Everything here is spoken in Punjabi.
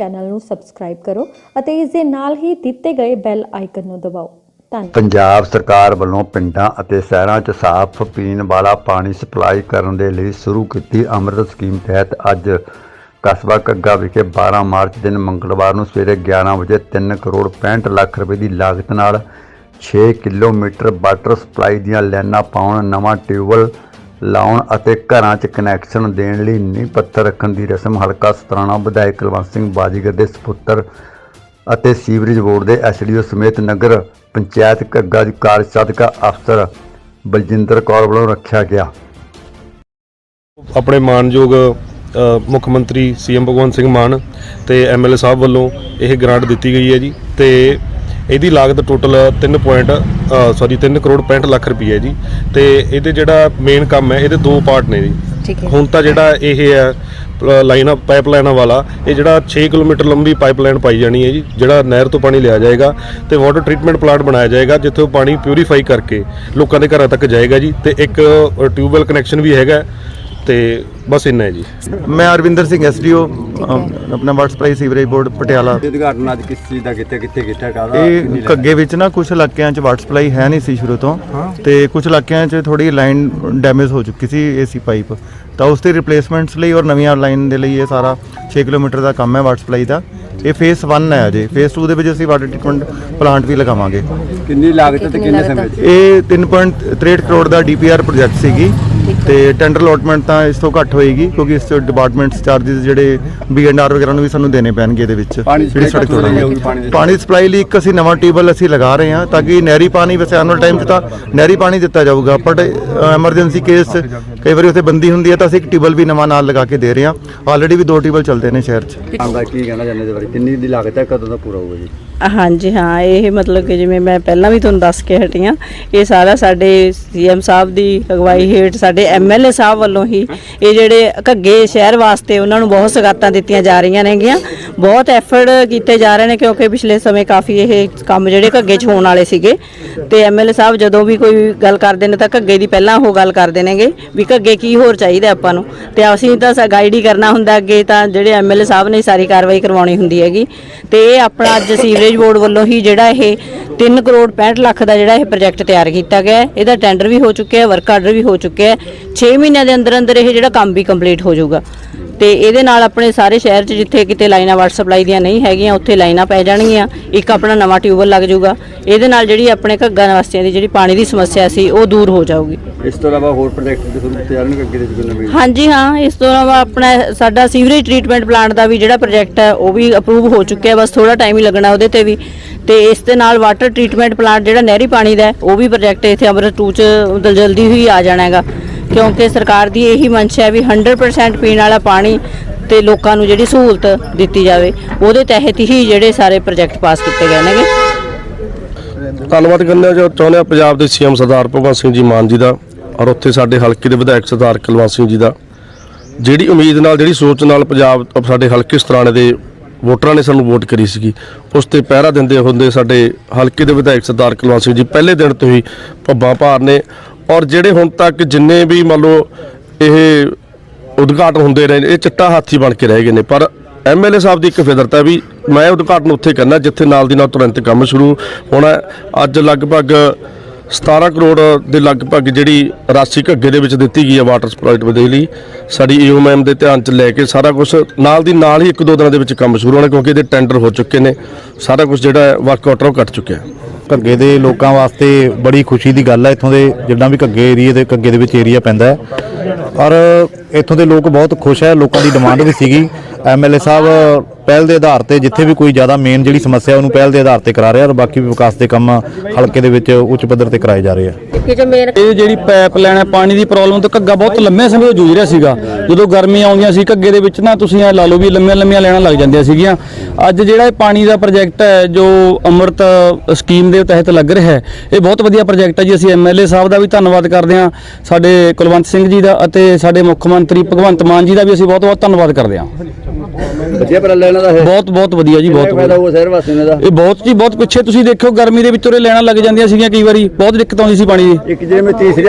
ਚੈਨਲ ਨੂੰ ਸਬਸਕ੍ਰਾਈਬ ਕਰੋ ਅਤੇ ਇਸ ਦੇ ਨਾਲ ਹੀ ਦਿੱਤੇ ਗਏ ਬੈਲ ਆਈਕਨ ਨੂੰ ਦਬਾਓ। ਪੰਜਾਬ ਸਰਕਾਰ ਵੱਲੋਂ ਪਿੰਡਾਂ ਅਤੇ ਸ਼ਹਿਰਾਂ 'ਚ ਸਾਫ਼ ਪੀਣ ਵਾਲਾ ਪਾਣੀ ਸਪਲਾਈ ਕਰਨ ਦੇ ਲਈ ਸ਼ੁਰੂ ਕੀਤੀ ਅੰਮ੍ਰਿਤ ਸਕੀਮ ਤਹਿਤ ਅੱਜ ਕਸਬਾ ਕੱਗਾ ਵਿਖੇ 12 ਮਾਰਚ ਦਿਨ ਮੰਗਲਵਾਰ ਨੂੰ ਸਵੇਰੇ 11 ਵਜੇ 3 ਕਰੋੜ 65 ਲੱਖ ਰੁਪਏ ਦੀ ਲਾਗਤ ਨਾਲ 6 ਕਿਲੋਮੀਟਰ ਵਾਟਰ ਸਪਲਾਈ ਦੀਆਂ ਲਾਈਨਾਂ ਪਾਉਣ, ਨਵਾਂ ਟਿਊਬਵੈੱਲ ਲਾਉਣ ਅਤੇ ਘਰਾਂ 'ਚ ਕਨੈਕਸ਼ਨ ਦੇਣ ਲਈ ਨੀਂਹ ਪੱਥਰ ਰੱਖਣ ਦੀ ਰਸਮ ਹਲਕਾ ਸਤਰਾਣਾ ਵਿਧਾਇਕ ਕੁਲਵੰਤ ਸਿੰਘ ਬਾਜੀਗਰ ਦੇ ਸੁਪੁੱਤਰ ਅਤੇ ਸੀਵਰੇਜ ਬੋਰਡ ਦੇ ਐਸਡੀਓ ਸਮੇਤ ਨਗਰ ਪੰਚਾਇਤ ਘੱਗਾ ਦੀ ਕਾਰਜਸਾਧਕਾ ਅਫਸਰ ਬਲਜਿੰਦਰ ਕੌਰ ਵੱਲੋਂ ਰੱਖਿਆ ਗਿਆ। ਆਪਣੇ ਮਾਨਯੋਗ ਮੁੱਖ ਮੰਤਰੀ ਸੀਐਮ ਭਗਵੰਤ ਸਿੰਘ ਮਾਨ ਤੇ ਐਮਐਲਏ ਸਾਹਿਬ ਵੱਲੋਂ ਇਹ ਗ੍ਰਾਂਟ ਦਿੱਤੀ ਗਈ ਹੈ ਜੀ ਤੇ ਇਹਦੀ ਲਾਗਤ total 3 point sorry 3 crore 65 lakh ਰੁਪਏ ਹੈ ਜੀ। ਤੇ ਇਹਦੇ ਜਿਹੜਾ ਮੇਨ ਕੰਮ ਹੈ ਇਹਦੇ ਦੋ ਪਾਰਟ ਨੇ ਜੀ। ਹੁਣ ਤਾਂ ਜਿਹੜਾ ਇਹ ਹੈ ਲਾਈਨ ਪਾਈਪ ਲਾਈਨਾਂ ਵਾਲਾ ਇਹ ਜਿਹੜਾ 6 ਕਿਲੋਮੀਟਰ ਲੰਬੀ ਪਾਈਪ ਲਾਈਨ ਪਾਈ ਜਾਣੀ ਹੈ ਜੀ ਜਿਹੜਾ ਨਹਿਰ ਤੋਂ ਪਾਣੀ ਲਿਆ ਜਾਏਗਾ ਤੇ ਵਾਟਰ ਟ੍ਰੀਟਮੈਂਟ ਪਲਾਂਟ ਬਣਾਇਆ ਜਾਏਗਾ ਜਿੱਥੇ ਉਹ ਪਾਣੀ ਪਿਊਰੀਫਾਈ ਕਰਕੇ ਲੋਕਾਂ ਦੇ ਘਰਾਂ ਤੱਕ ਜਾਏਗਾ ਜੀ। ਤੇ ਇੱਕ ਟਿਊਬਵੈਲ ਕਨੈਕਸ਼ਨ ਵੀ ਹੈਗਾ ਤੇ ਬਸ ਇੰਨਾ ਹੈ ਜੀ। ਮੈਂ ਅਰਵਿੰਦਰ ਸਿੰਘ ਐਸਡੀਓ ਆਪਣਾ water supply sewerage board Patiala. ਉਦਘਾਟਨ ਅੱਜ ਕਿਸ ਚੀਜ਼ ਦਾ ਕਿੱਥੇ ਕਿੱਥੇ ਕੀਤਾ ਕਾਹਦਾ ਇਹ ਕੱਗੇ ਵਿੱਚ ਨਾ ਕੁਝ ਇਲਾਕਿਆਂ 'ਚ ਵਾਟਰ ਸਪਲਾਈ ਹੈ ਨਹੀਂ ਸੀ ਸ਼ੁਰੂ ਤੋਂ। ਤੇ ਕੁਝ ਇਲਾਕਿਆਂ 'ਚ ਥੋੜੀ ਲਾਈਨ ਡੈਮੇਜ ਹੋ ਚੁੱਕੀ ਸੀ ਏਸੀ ਪਾਈਪ ਤਾਂ ਉਸ ਦੀ ਰਿਪਲੇਸਮੈਂਟਸ ਲਈ ਔਰ ਨਵੀਆਂ ਲਾਈਨ ਦੇ ਲਈ ਇਹ ਸਾਰਾ 6 ਕਿਲੋਮੀਟਰ ਦਾ ਕੰਮ ਹੈ ਵਾਟਰ ਸਪਲਾਈ ਦਾ। ਇਹ ਫੇਸ 1 ਹੈ ਅਜੇ। ਫੇਸ 2 ਦੇ ਵਿੱਚ ਅਸੀਂ ਵਾਟਰ ਟ੍ਰੀਟਮੈਂਟ ਪਲਾਂਟ ਵੀ ਲਗਾਵਾਂਗੇ। ਕਿੰਨੀ ਲਾਗਤ ਤੇ ਕਿੰਨੇ ਸਮੇਂ 'ਚ? ਇਹ 3.63 ਕਰੋੜ ਦਾ ਡੀਪੀਆਰ ਪ੍ਰੋਜੈਕਟ ਸੀਗੀ। ਤੇ ਟੈਂਡਰ ਅਲੋਟਮੈਂਟ ਤਾਂ ਇਸ ਤੋਂ ਘੱਟ ਹੋਏਗੀ ਕਿਉਂਕਿ ਇਸ 'ਚ ਡਿਪਾਰਟਮੈਂਟਸ ਚਾਰजेस ਜਿਹੜੇ ਬੀਐਨਆਰ ਵਗੈਰਾ ਨੂੰ ਵੀ ਸਾਨੂੰ ਦੇਣੇ ਪੈਣਗੇ ਇਹਦੇ ਵਿੱਚ ਜਿਹੜੀ ਸੜਕ ਤੋੜਾਂਗੇ ਪਾਣੀ ਸਪਲਾਈ ਲਈ ਇੱਕ ਅਸੀਂ ਨਵਾਂ ਟਿਊਬਲ ਅਸੀਂ ਲਗਾ ਰਹੇ ਹਾਂ ਤਾਂ ਕਿ ਨਹਿਰੀ ਪਾਣੀ ਵੈਸੇ ਆਉਣ ਵਾਲੇ ਟਾਈਮ 'ਚ ਤਾਂ ਨਹਿਰੀ ਪਾਣੀ ਦਿੱਤਾ ਜਾਊਗਾ ਬਟ ਐਮਰਜੈਂਸੀ ਕੇਸ ਕਈ ਵਾਰੀ ਉੱਥੇ ਬੰਦੀ ਹੁੰਦੀ ਹੈ ਤਾਂ ਅਸੀਂ ਇੱਕ ਟਿਊਬਲ ਵੀ ਨਵਾਂ ਨਾਲ ਲਗਾ ਕੇ ਦੇ ਰਹੇ ਹਾਂ। ਆਲਰੇਡੀ ਵੀ ਦੋ ਟਿਊਬਲ ਚੱਲਦੇ ਨੇ ਸ਼ਹਿਰ 'ਚ। ਆਉਂਦਾ ਕੀ ਕਹਿਣਾ ਚਾਹੁੰਦੇ ਦੇ ਬਾਰੇ? ਕਿੰਨੀ ਦੀ ਲਾਗਤ ਹੈ ਕਦੋਂ ਦਾ ਪੂਰਾ ਹੋਊਗਾ ਜੀ? ਹਾਂਜੀ ਹਾਂ ਇਹ ਮਤਲਬ ਕਿ ਜਿਵੇਂ ਮੈਂ ਪਹਿਲਾਂ ਵੀ ਤੁਹਾਨੂੰ ਦੱਸ ਕੇ ਹਟੀ ਹਾਂ ਇਹ ਸਾਰਾ ਸਾਡੇ ਸੀਐਮ ਸਾਹਿਬ ਦੀ ਅਗਵਾਈ ਹੇਠ ਸਾਡੇ ਐਮਐਲਏ ਸਾਹਿਬ ਵੱਲੋਂ ਹੀ ਇਹ ਜਿਹੜੇ ਘੱਗੇ ਸ਼ਹਿਰ ਵਾਸਤੇ ਉਹਨਾਂ ਨੂੰ ਬਹੁਤ ਸਗਾਤਾਂ ਦਿੱਤੀਆਂ ਜਾ ਰਹੀਆਂ ਨੇਗੀਆਂ। ਬਹੁਤ ਐਫਰਟ ਕੀਤੇ ਜਾ ਰਹੇ ਨੇ ਕਿਉਂਕਿ ਪਿਛਲੇ ਸਮੇਂ ਕਾਫੀ ਇਹ ਕੰਮ ਜਿਹੜੇ ਘੱਗੇ 'ਚ ਹੋਣ ਵਾਲੇ ਸੀਗੇ। ਤੇ ਐਮਐਲਏ ਸਾਹਿਬ ਜਦੋਂ ਵੀ ਕੋਈ ਗੱਲ ਕਰਦੇ ਨੇ ਤਾਂ ਘੱਗੇ ਦੀ ਪਹਿਲਾਂ ਉਹ ਗੱਲ ਕਰਦੇ ਨੇਗੇ ਵੀ ਘੱਗੇ ਕੀ ਹੋਰ ਚਾਹੀਦਾ ਆਪਾਂ ਨੂੰ। ਤੇ ਅਸੀਂ ਤਾਂ ਗਾਈਡ ਹੀ ਕਰਨਾ ਹੁੰਦਾ ਅੱਗੇ ਤਾਂ ਜਿਹੜੇ ਐਮਐਲਏ ਸਾਹਿਬ ਨੇ ਸਾਰੀ ਕਾਰਵਾਈ ਕਰਵਾਉਣੀ ਹੁੰਦੀ ਹੈਗੀ। ਤੇ ਇਹ ਆਪਣਾ ਅੱਜ ਸੀਵਰੇਜ ਬੋਰਡ ਵੱਲੋਂ ਹੀ ਜਿਹੜਾ ਇਹ 3 ਕਰੋੜ 65 ਲੱਖ ਦਾ ਜਿਹੜਾ ਇਹ ਪ੍ਰੋਜੈਕਟ ਤਿਆਰ ਕੀਤਾ ਗਿਆ ਇਹਦਾ ਟੈਂਡਰ ਵੀ ਹੋ ਚੁੱਕਿਆ ਹੈ ਵਰਕ ਆਰਡਰ ਵੀ ਹੋ ਚੁੱਕਿਆ ਹੈ। 6 ਮਹੀਨਿਆਂ ਦੇ ਅੰਦਰ ਅੰਦਰ ਇਹ ਜਿਹੜਾ ਕੰਮ ਵੀ ਕੰਪਲੀਟ ਹੋ ਜਾਊਗਾ। ਤੇ ਇਹਦੇ ਨਾਲ ਆਪਣੇ ਸਾਰੇ ਸ਼ਹਿਰ 'ਚ ਜਿੱਥੇ ਕਿਤੇ ਲਾਈਨਾਂ ਵਾਟਰ ਸਪਲਾਈ ਦੀਆਂ ਨਹੀਂ ਹੈਗੀਆਂ ਉੱਥੇ ਲਾਈਨਾਂ ਪੈ ਜਾਣਗੀਆਂ। ਇੱਕ ਆਪਣਾ ਨਵਾਂ ਟਿਊਬਲ ਲੱਗ ਜਾਊਗਾ। ਇਹਦੇ ਨਾਲ ਜਿਹੜੀ ਆਪਣੇ ਘੱਗਾ ਨਿਵਾਸੀਆਂ ਦੀ ਜਿਹੜੀ ਪਾਣੀ ਦੀ ਸਮੱਸਿਆ ਸੀ ਉਹ ਦੂਰ ਹੋ ਜਾਊਗੀ। ਇਸ ਤੋਂ ਇਲਾਵਾ ਹੋਰ ਪ੍ਰੋਜੈਕਟ ਦੇ ਤੁਹਾਨੂੰ ਤਿਆਰ ਨਹੀਂ ਅੱਗੇ ਦੇ ਨਵੇਂ ਹਾਂਜੀ ਹਾਂ ਇਸ ਤੋਂ ਇਲਾਵਾ ਆਪਣਾ ਸਾਡਾ ਸੀਵਰੇਜ ਟ੍ਰੀਟਮੈਂਟ ਪਲਾਂਟ ਦਾ ਵੀ ਜਿਹੜਾ ਪ੍ਰੋਜੈਕਟ ਹੈ ਉਹ ਵੀ ਅਪਰੂਵ ਹੋ ਚੁੱਕਿਆ। ਬਸ ਥੋੜਾ ਟਾਈਮ ਹੀ ਲੱਗਣਾ ਉਹਦੇ ਤੇ ਵੀ। ਤੇ ਇਸ ਦੇ ਨਾਲ ਵਾਟਰ ਟ੍ਰੀਟਮੈਂਟ ਪਲਾਂਟ ਜਿਹੜਾ ਨਹਿਰੀ ਪਾਣੀ ਦਾ ਉਹ ਵੀ ਪ੍ਰੋਜੈਕਟ ਇੱਥੇ ਅੰਮ੍ਰਿਤ 2 ਚ ਜਲਦੀ ਹੀ ਆ ਜਾਣਾ ਹੈਗਾ। ਕਿਉਂਕਿ ਸਰਕਾਰ ਦੀ ਇਹੀ ਮਨਸ਼ਾ ਹੈ ਵੀ 100% ਪੀਣ ਵਾਲਾ ਪਾਣੀ ਤੇ ਲੋਕਾਂ ਨੂੰ ਜਿਹੜੀ ਸਹੂਲਤ ਦਿੱਤੀ ਜਾਵੇ, ਉਹਦੇ ਤਹਿਤ ਹੀ ਜਿਹੜੇ ਸਾਰੇ ਪ੍ਰੋਜੈਕਟ ਪਾਸ ਕੀਤੇ ਗਏ ਨੇਗੇ ਧੰਨਵਾਦ ਕਰਨਾ ਚਾਹੁੰਦੇ ਹਾਂ ਪੰਜਾਬ ਦੇ ਸੀਐਮ ਸਰਦਾਰ ਭਗਵੰਤ ਸਿੰਘ ਜੀ ਮਾਨ ਜੀ ਦਾ ਔਰ ਉੱਥੇ ਸਾਡੇ ਹਲਕੇ ਦੇ ਵਿਧਾਇਕ ਸਰਦਾਰ ਕੁਲਵੰਤ ਸਿੰਘ ਜੀ ਦਾ। ਜਿਹੜੀ ਉਮੀਦ ਨਾਲ, ਜਿਹੜੀ ਸੋਚ ਨਾਲ ਪੰਜਾਬ ਸਾਡੇ ਹਲਕੇ ਸਤਰਾਣੇ ਦੇ ਵੋਟਰਾਂ ਨੇ ਸਾਨੂੰ ਵੋਟ ਕਰੀ ਸੀਗੀ, ਉਸ ਤੇ ਪਹਿਰਾ ਦਿੰਦੇ ਹੁੰਦੇ ਸਾਡੇ ਹਲਕੇ ਦੇ ਵਿਧਾਇਕ ਸਰਦਾਰ ਕੁਲਵੰਤ ਸਿੰਘ ਜੀ ਪਹਿਲੇ ਦਿਨ ਤੋਂ ਹੀ ਭੱਬਾਂ ਭਾਰ ਨੇ ਔਰ ਜਿਹੜੇ ਹੁਣ ਤੱਕ ਜਿੰਨੇ ਵੀ ਮੰਨ ਲਓ ਇਹ ਉਦਘਾਟਨ ਹੁੰਦੇ ਰਹੇ ਨੇ, ਇਹ ਚਿੱਟਾ ਹਾਥੀ ਬਣ ਕੇ ਰਹਿ ਗਏ ਨੇ। ਪਰ ਐਮਐਲਏ ਸਾਹਿਬ ਦੀ ਇੱਕ ਫਿਦਰਤਾ ਵੀ ਮੈਂ ਉਦਘਾਟਨ ਉੱਥੇ ਕਰਨਾ ਜਿੱਥੇ ਨਾਲ ਦੀ ਨਾਲ ਤੁਰੰਤ ਕੰਮ ਸ਼ੁਰੂ ਹੋਣਾ ਅੱਜ ਲਗਭਗ 17 ਕਰੋੜ ਦੇ ਲਗਭਗ ਜਿਹੜੀ ਰਾਸ਼ੀ ਘੱਗੇ ਦੇ ਵਿੱਚ ਦਿੱਤੀ ਗਈ ਹੈ ਵਾਟਰ ਸਪਲਾਈ ਦੇ ਲਈ ਸਾਡੀ ਈਓ ਮੈਮ ਦੇ ਧਿਆਨ 'ਚ ਲੈ ਕੇ ਸਾਰਾ ਕੁਝ ਨਾਲ ਦੀ ਨਾਲ ਹੀ ਇੱਕ ਦੋ ਦਿਨਾਂ ਦੇ ਵਿੱਚ ਕੰਮ ਸ਼ੁਰੂ ਹੋਣਾ ਕਿਉਂਕਿ ਇਹਦੇ ਟੈਂਡਰ ਹੋ ਚੁੱਕੇ ਨੇ। ਸਾਰਾ ਕੁਝ ਜਿਹੜਾ ਵਰਕ ਆਊਟ ਉਹ ਕੱਟ ਚੁੱਕਿਆ ਘੱਗੇ ਦੇ ਲੋਕਾਂ ਵਾਸਤੇ ਬੜੀ ਖੁਸ਼ੀ ਦੀ ਗੱਲ ਹੈ ਇੱਥੋਂ ਦੇ ਜਿੱਦਾਂ ਵੀ ਘੱਗੇ ਏਰੀਏ ਦੇ ਘੱਗੇ ਦੇ ਵਿੱਚ ਏਰੀਆ ਪੈਂਦਾ ਹੈ। ਔਰ ਇੱਥੋਂ ਦੇ ਲੋਕ ਬਹੁਤ ਖੁਸ਼ ਹੈ। ਲੋਕਾਂ ਦੀ ਡਿਮਾਂਡ ਵੀ ਸੀਗੀ। ਐਮਐਲਏ ਸਾਹਿਬ ਪਹਿਲ ਦੇ ਆਧਾਰ ਤੇ ਜਿੱਥੇ ਵੀ ਕੋਈ ਜ਼ਿਆਦਾ ਮੇਨ ਜਿਹੜੀ ਸਮੱਸਿਆ ਉਹਨੂੰ ਪਹਿਲ ਦੇ ਆਧਾਰ ਤੇ ਕਰਾ ਰਿਹਾ ਔਰ ਬਾਕੀ ਵੀ ਵਿਕਾਸ ਦੇ ਕੰਮ ਹਲਕੇ ਦੇ ਵਿੱਚ ਉੱਚ ਪੱਧਰ ਤੇ ਕਰਾਏ ਜਾ ਰਹੇ ਆ। ਇਹ ਜਿਹੜੀ ਪਾਈਪ ਲਾਈਨ ਹੈ ਪਾਣੀ ਦੀ ਪ੍ਰੋਬਲਮ ਤੋਂ ਘੱਗਾ ਬਹੁਤ ਲੰਮੇ ਸਮੇਂ ਤੋਂ ਜੂਝ ਰਿਹਾ ਸੀਗਾ। ਜਦੋਂ ਗਰਮੀ ਆਉਂਦੀਆਂ ਸੀ ਘੱਗੇ ਦੇ ਵਿੱਚ ਨਾ ਤੁਸੀਂ ਇਹ ਲਾ ਲਓ ਵੀ ਲੰਮੀਆਂ ਲੰਮੀਆਂ ਲੈਣਾ ਲੱਗ ਜਾਂਦੀਆਂ ਸੀਗੀਆਂ। ਅੱਜ ਜਿਹੜਾ ਇਹ ਪਾਣੀ ਦਾ ਪ੍ਰੋਜੈਕਟ ਹੈ ਜੋ ਅੰਮ੍ਰਿਤ ਸਕੀਮ ਦੇ ਤਹਿਤ ਲੱਗ ਰਿਹਾ ਹੈ ਇਹ ਬਹੁਤ ਵਧੀਆ ਪ੍ਰੋਜੈਕਟ ਹੈ ਜੀ। ਅਸੀਂ ਐਮਐਲਏ ਸਾਹਿਬ ਦਾ ਵੀ ਧੰਨਵਾਦ ਕਰਦੇ ਹਾਂ ਸਾਡੇ ਕੁਲਵੰਤ ਸਿੰਘ ਜੀ ਦਾ ਅਤੇ ਸਾਡੇ ਮੁੱਖ ਮੰਤਰੀ ਭਗਵੰਤ ਮਾਨ ਜੀ ਦਾ ਵੀ ਅਸੀਂ ਬਹੁਤ ਬਹੁਤ ਧੰਨਵਾਦ ਕਰਦੇ ਹਾਂ। ਵਧੀਆ ਪਰ ਲੈਣਾ ਦਾ ਹੈ ਬਹੁਤ ਬਹੁਤ ਵਧੀਆ ਜੀ ਬਹੁਤ ਫਾਇਦਾ ਵਧੀਆ। ਹੋਊਗਾ ਸ਼ਹਿਰ ਵਾਸੀਆਂ ਦਾ? ਇਹ ਬਹੁਤ ਜੀ ਬਹੁਤ ਪਿੱਛੇ ਤੁਸੀਂ ਦੇਖਿਓ ਗਰਮੀ ਦੇ ਵਿੱਚ ਉਰੇ ਲੈਣਾ ਲੱਗ ਜਾਂਦੀਆਂ ਸੀਗੀਆਂ ਕਈ ਵਾਰੀ ਬਹੁਤ ਦਿੱਕਤ ਆਉਂਦੀ ਸੀ ਪਾਣੀ ਦੀ। ਇੱਕ ਜਿਵੇਂ ਤੀਸਰੀ